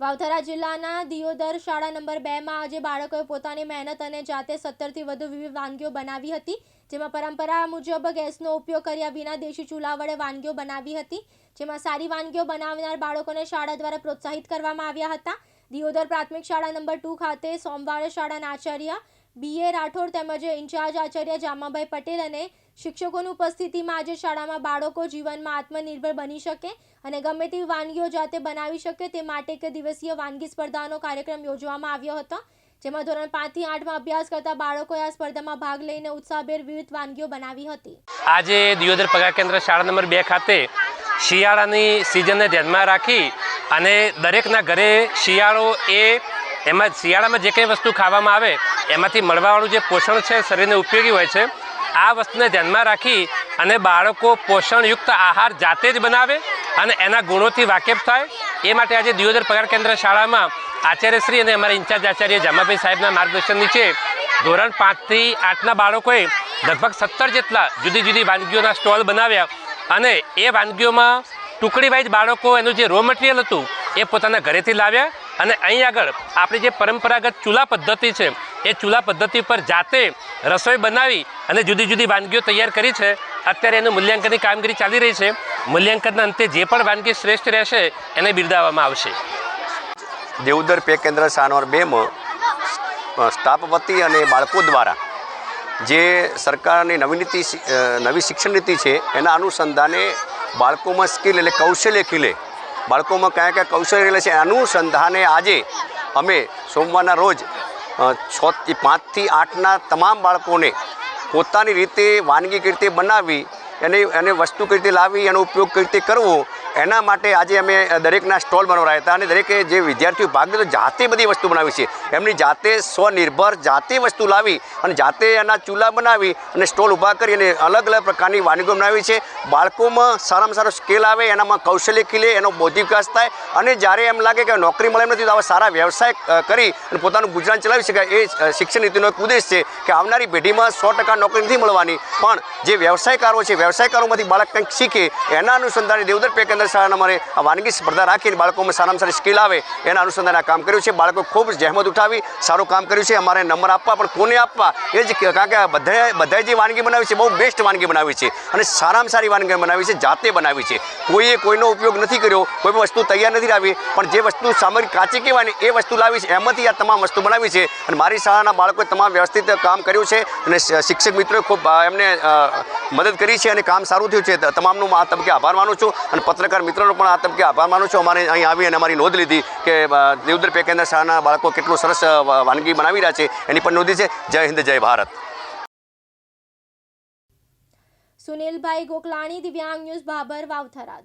વાવથરા જિલ્લાના દિયોદર શાળા નંબર બેમાં આજે બાળકોએ પોતાની મહેનત અને જાતે સત્તરથી વધુ વિવિધ વાનગીઓ બનાવી હતી, જેમાં પરંપરા મુજબ ગેસનો ઉપયોગ કર્યા વિના દેશી ચૂલા વડે વાનગીઓ બનાવી હતી, જેમાં સારી વાનગીઓ બનાવનાર બાળકોને શાળા દ્વારા પ્રોત્સાહિત કરવામાં આવ્યા હતા. દિયોદર પ્રાથમિક શાળા નંબર ટુ ખાતે સોમવારે શાળાના આચાર્ય બી એ રાઠોડ તેમજ ઇન્ચાર્જ આચાર્ય જામાભાઈ પટેલ અને શિક્ષકોની ઉપસ્થિતિમાં આજે શાળામાં બાળકો જીવનમાં આત્મનિર્ભર બની શકે અને ગમે તેવી વાનગીઓ જાતે બનાવી શકે તે માટે એક દિવસીય વાનગી સ્પર્ધાનો કાર્યક્રમ યોજવામાં આવ્યો હતો. જેમાં ધોરણ પાંચથી આઠમાં અભ્યાસ કરતા બાળકોએ આ સ્પર્ધામાં ભાગ લઈને ઉત્સાહભેર વિવિધ વાનગીઓ બનાવી હતી. આજે દિયોદર પગાર કેન્દ્ર શાળા નંબર બે ખાતે શિયાળાની સિઝનને ધ્યાનમાં રાખી અને દરેકના ઘરે શિયાળો એ એમાં શિયાળામાં જે કંઈ વસ્તુ ખાવામાં આવે એમાંથી મળવાવાળું જે પોષણ છે, શરીરને ઉપયોગી હોય છે આ વસ્તુને ધ્યાનમાં રાખી અને બાળકો પોષણયુક્ત આહાર જાતે જ બનાવે અને એના ગુણોથી વાકેફ થાય, એ માટે આજે દિયોદર પગાર કેન્દ્ર શાળામાં આચાર્યશ્રી અને અમારા ઇન્ચાર્જ આચાર્ય જામાભાઈ સાહેબના માર્ગદર્શન નીચે ધોરણ પાંચથી આઠના બાળકોએ લગભગ સત્તર જેટલા જુદી જુદી વાનગીઓના સ્ટોલ બનાવ્યા અને એ વાનગીઓમાં ટુકડી વાઇઝ બાળકો એનું જે રો મટીરિયલ હતું, એ પોતાના ઘરેથી લાવ્યા અને અહીં આગળ આપણી જે પરંપરાગત ચૂલા પદ્ધતિ છે, એ ચૂલા પદ્ધતિ પર જાતે રસોઈ બનાવી અને જુદી જુદી વાનગીઓ તૈયાર કરી છે. અત્યારે એનું મૂલ્યાંકનની કામગીરી ચાલી રહી છે. મૂલ્યાંકનના અંતે જે પણ વાનગી શ્રેષ્ઠ રહેશે, એને બિરદાવવામાં આવશે. દેવદર પે કેન્દ્ર સાનવર બેમાં સ્ટાફ વતી અને બાળકો દ્વારા જે સરકારની નવી નીતિ નવી શિક્ષણ નીતિ છે, એના અનુસંધાને બાળકોમાં સ્કિલ એટલે કૌશલ્ય ખીલે. બાળકોમાં કયા કયા કૌશલ્ય છે અનુસંધાને આજે અમે સોમવારના રોજ છથી પાંચથી આઠના તમામ બાળકોને પોતાની રીતે વાનગી કઈ રીતે બનાવી એને એને વસ્તુ કઈ રીતે લાવી એનો ઉપયોગ કઈ રીતે કરવો એના માટે આજે અમે દરેકના સ્ટોલ બનાવડાયા હતા અને દરેકે જે વિદ્યાર્થીઓ ભાગ લીધો જાતે બધી વસ્તુ બનાવી છે. એમની જાતે સ્વનિર્ભર, જાતે વસ્તુ લાવી અને જાતે એના ચૂલા બનાવી અને સ્ટોલ ઊભા કરી અને અલગ અલગ પ્રકારની વાનગીઓ બનાવી છે. બાળકોમાં સારામાં સારો સ્કેલ આવે, એનામાં કૌશલ્ય ખીલે, એનો બૌદ્ધિક વિકાસ થાય અને જ્યારે એમ લાગે કે નોકરી મળે નથી તો આવા સારા વ્યવસાય કરી અને પોતાનું ગુજરાન ચલાવી શકાય. એ શિક્ષણ નીતિનો એક ઉદ્દેશ છે કે આવનારી પેઢીમાં સો ટકા નોકરી નથી મળવાની. પણ જે વ્યવસાયકારો છે, વ્યવસાયકારોમાંથી બાળક કંઈક શીખે, એના અનુસંધાને દેવદર પે કેન્દ્ર શાળાના અમારે આ વાનગી સ્પર્ધા રાખીને બાળકોમાં સારામાં સારી સ્કિલ આવે એના અનુસંધાને કામ કર્યું છે. બાળકો ખૂબ જહેમત ઉઠાવી સારું કામ કર્યું છે. અમારે નંબર આપવા પણ કોને આપવા? એ જ કારણ કે બધાએ બધાએ જે વાનગી બનાવી છે, બહુ બેસ્ટ વાનગી બનાવી છે અને સારામાં સારી વાનગી બનાવી છે, જાતે બનાવી છે. કોઈએ કોઈનો ઉપયોગ નથી કર્યો, કોઈ વસ્તુ તૈયાર નથી લાવી, પણ જે વસ્તુ સામગ્રી કાચી કહેવાય એ વસ્તુ લાવી છે, એમાંથી આ તમામ વસ્તુ બનાવી છે. અને મારી શાળાના બાળકોએ તમામ વ્યવસ્થિત કામ કર્યું છે અને શિક્ષક મિત્રોએ ખૂબ એમને મદદ કરી છે અને કામ સારું થયું છે. તમામનું આ તબકે આભાર માનું છું અને પત્રકાર મિત્રોનો પણ આ તબકે આભાર માનું છું. અમારે અહીં આવી અને અમારી નોંધ લીધી કે દેવદર પેકેન્દ્ર શાહના બાળકો કેટલું સરસ વાનગી બનાવી રહ્યા છે. એની પણ નોંધી છે. જય હિન્દ, જય ભારત. સુનિલભાઈ ગોકલાણી, દિવ્યાંગ ન્યૂઝ, બાબર વાવથરાદ